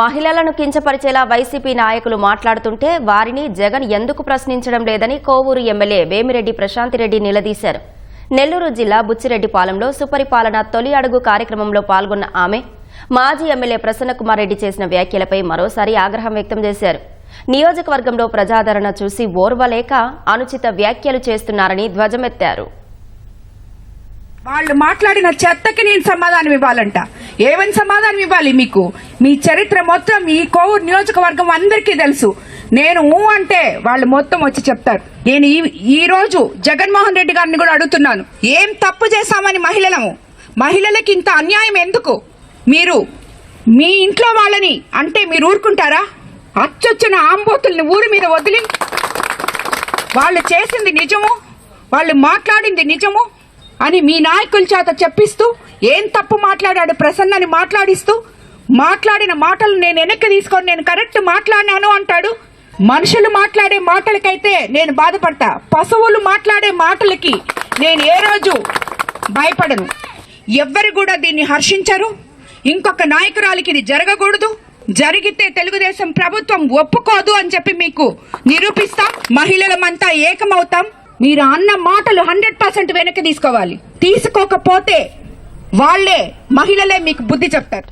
మహిళలను కించపరిచేలా వైసీపీ నాయకులు మాట్లాడుతుంటే వారిని జగన్ ఎందుకు ప్రశ్నించడం లేదని కోవూరు ఎమ్మెల్యే వేమిరెడ్డి ప్రశాంతిరెడ్డి నిలదీశారు. నెల్లూరు జిల్లా బుచ్చిరెడ్డిపాలెంలో సుపరిపాలన తొలి అడుగు కార్యక్రమంలో పాల్గొన్న ఆమె మాజీ ఎమ్మెల్యే ప్రసన్నకుమార్ రెడ్డి చేసిన వ్యాఖ్యలపై మరోసారి ఆగ్రహం వ్యక్తం చేశారు. నియోజకవర్గంలో ప్రజాదరణ చూసి ఓర్వలేక అనుచిత వ్యాఖ్యలు చేస్తున్నారని ధ్వజమెత్తారు. వాళ్ళు మాట్లాడిన చెత్తకి నేను సమాధానం ఇవ్వాలంట. ఏమని సమాధానం ఇవ్వాలి మీకు? మీ చరిత్ర మొత్తం ఈ కోవూరు నియోజకవర్గం అందరికీ తెలుసు. నేను ఊ అంటే వాళ్ళు మొత్తం వచ్చి చెప్తారు. నేను ఈ ఈ రోజు జగన్మోహన్ రెడ్డి గారిని కూడా అడుగుతున్నాను. ఏం తప్పు చేశామని మహిళలము? మహిళలకి ఇంత అన్యాయం ఎందుకు? మీరు మీ ఇంట్లో వాళ్ళని అంటే మీరు ఊరుకుంటారా? అచ్చొచ్చిన ఆంబోతుల్ని ఊరి మీద వదిలి వాళ్ళు చేసింది నిజము వాళ్ళు మాట్లాడింది నిజము అని మీ నాయకుల చేత చెప్పిస్తూ ఏం తప్పు మాట్లాడాడు ప్రసన్నని మాట్లాడిస్తూ మాట్లాడిన మాటలు నేను వెనక్కి తీసుకొని నేను కరెక్ట్ మాట్లాడినాను అంటాడు. మనుషులు మాట్లాడే మాటలకైతే నేను బాధపడతా. పశువులు మాట్లాడే మాటలకి నేను ఏ రోజు భయపడను. ఎవ్వరు కూడా దీన్ని హర్షించరు. ఇంకొక నాయకురాలికి ఇది జరగకూడదు. జరిగితే తెలుగుదేశం ప్రభుత్వం ఒప్పుకోదు అని చెప్పి మీకు నిరూపిస్తాం. మహిళలమంతా ఏకమవుతాం. మీరు అన్న మాటలు హండ్రెడ్ పర్సెంట్ వెనక్కి తీసుకోవాలి. తీసుకోకపోతే వాళ్ళే మహిళలే మీకు బుద్ధి చెప్తారు.